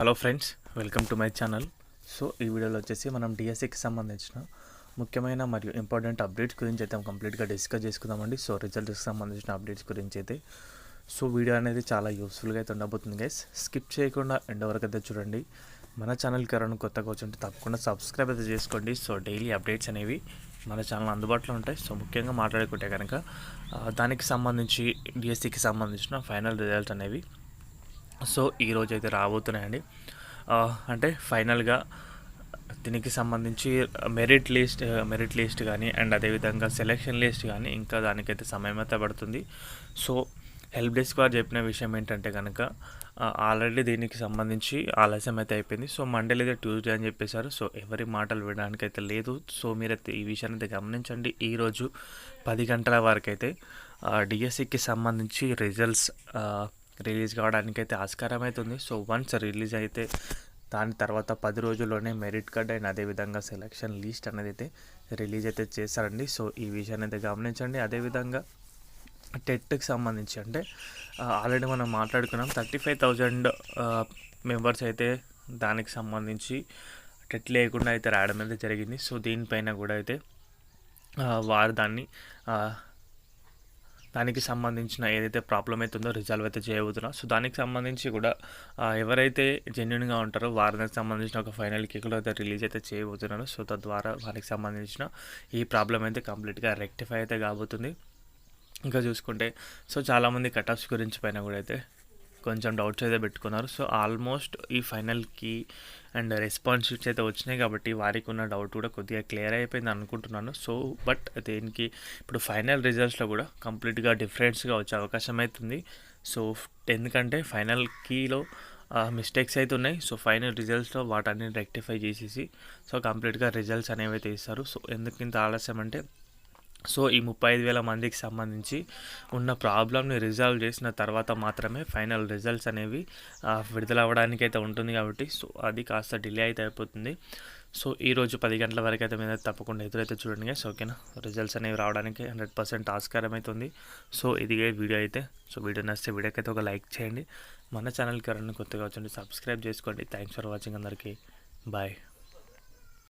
Hello friends welcome to my channel so ఈ వీడియోలో వచ్చేసి మనం డిఎస్సికి సంబంధించిన ముఖ్యమైన మరియు ఇంపార్టెంట్ అప్డేట్స్ గురించి అయితే కంప్లీట్గా డిస్కస్ చేసుకుందామండి. సో రిజల్ట్స్కి సంబంధించిన అప్డేట్స్ గురించి అయితే. సో వీడియో అనేది చాలా యూస్ఫుల్గా అయితే ఉండబోతుంది గైస్ స్కిప్ చేయకుండా ఎండ్ వరకు అయితే చూడండి. మన ఛానల్కి ఎవరైనా కొత్తగా వచ్చి తప్పకుండా సబ్స్క్రైబ్ అయితే చేసుకోండి. సో డైలీ అప్డేట్స్ అనేవి మన ఛానల్ అందుబాటులో ఉంటాయి. సో ముఖ్యంగా మాట్లాడుకుంటే కనుక దానికి సంబంధించి డిఎస్సికి సంబంధించిన ఫైనల్ రిజల్ట్ అనేవి సో ఈరోజు అయితే రాబోతున్నాయండి. అంటే ఫైనల్గా దీనికి సంబంధించి మెరిట్ లిస్ట్ మెరిట్ లిస్ట్ కానీ అండ్ అదేవిధంగా సెలెక్షన్ లిస్ట్ కానీ ఇంకా దానికైతే సమయం అయితే పడుతుంది. సో హెల్ప్ డెస్క్ వారు చెప్పిన విషయం ఏంటంటే కనుక ఆల్రెడీ దీనికి సంబంధించి ఆలస్యం అయితే అయిపోయింది. సో మండే లేదా ట్యూస్డే అని చెప్పేశారు. సో ఎవరి మాటలు వినడానికి అయితే లేదు. సో మీరైతే ఈ విషయాన్ని అయితే గమనించండి. ఈరోజు పది గంటల వరకు అయితే డిఎస్సికి సంబంధించి రిజల్ట్స్ రిలీజ్ కావడానికి అయితే ఆస్కారం అయితే ఉంది సో వన్స్ రిలీజ్ అయితే దాని తర్వాత పది రోజుల్లోనే మెరిట్ కార్డ్ అండ్ అదేవిధంగా సెలక్షన్ లిస్ట్ అనేది అయితే రిలీజ్ అయితే చేస్తారండి సో ఈ విషయాన్ని అయితే గమనించండి. అదేవిధంగా టెట్కి సంబంధించి అంటే ఆల్రెడీ మనం మాట్లాడుకున్నాం. థర్టీ ఫైవ్ థౌజండ్ మెంబర్స్ అయితే దానికి సంబంధించి టెట్ లేకుండా అయితే రావడం అయితే జరిగింది. సో దీనిపైన కూడా అయితే వారు దాన్ని దానికి సంబంధించిన ఏదైతే ప్రాబ్లం అయితే ఉందో రిజాల్వ్ అయితే చేయబోతున్నా. సో దానికి సంబంధించి కూడా ఎవరైతే జెన్యున్గా ఉంటారో వారికి సంబంధించిన ఒక ఫైనల్ కేకులు అయితే రిలీజ్ అయితే చేయబోతున్నాను సో తద్వారా వారికి సంబంధించిన ఈ ప్రాబ్లం అయితే కంప్లీట్గా రెక్టిఫై అయితే కాబోతుంది. ఇంకా చూసుకుంటే సో చాలామంది కటాఫ్స్ గురించి పైన కూడా అయితే కొంచెం డౌట్స్ అయితే పెట్టుకున్నారు. సో ఆల్మోస్ట్ ఈ ఫైనల్కి అండ్ రెస్పాన్స్ షీట్స్ అయితే వచ్చినాయి కాబట్టి వారికి ఉన్న డౌట్ కూడా కొద్దిగా క్లియర్ అయిపోయింది అనుకుంటున్నాను. సో బట్ దేనికి ఇప్పుడు ఫైనల్ రిజల్ట్స్లో కూడా కంప్లీట్గా డిఫరెన్స్గా వచ్చే అవకాశం అవుతుంది సో ఎందుకంటే ఫైనల్ కీలో మిస్టేక్స్ అయితే ఉన్నాయి. సో ఫైనల్ రిజల్ట్స్లో వాటన్ని రెక్టిఫై చేసేసి సో కంప్లీట్గా రిజల్ట్స్ అనేవి అయితే ఇస్తారు. సో ఎందుకు ఇంత ఆలస్యం అంటే సో ఈ ముప్పై ఐదు వేల మందికి సంబంధించి ఉన్న ప్రాబ్లమ్ని రిజాల్వ్ చేసిన తర్వాత మాత్రమే ఫైనల్ రిజల్ట్స్ అనేవి విడుదల అవ్వడానికి అయితే ఉంటుంది కాబట్టి సో అది కాస్త డిలే అయితే అయిపోతుంది. సో ఈరోజు పది గంటల వరకు అయితే మీద తప్పకుండా ఎదురైతే చూడండి సో ఓకేనా? రిజల్ట్స్ అనేవి రావడానికి హండ్రెడ్ పర్సెంట్ ఆస్కారం అయితే ఉంది. సో ఇది వీడియో అయితే సో వీడియో నచ్చితే వీడియోకి అయితే ఒక లైక్ చేయండి. మన ఛానల్కి ఎవరైనా కొత్తగా వచ్చండి సబ్స్క్రైబ్ చేసుకోండి. థ్యాంక్స్ ఫర్ వాచింగ్ అందరికీ. బాయ్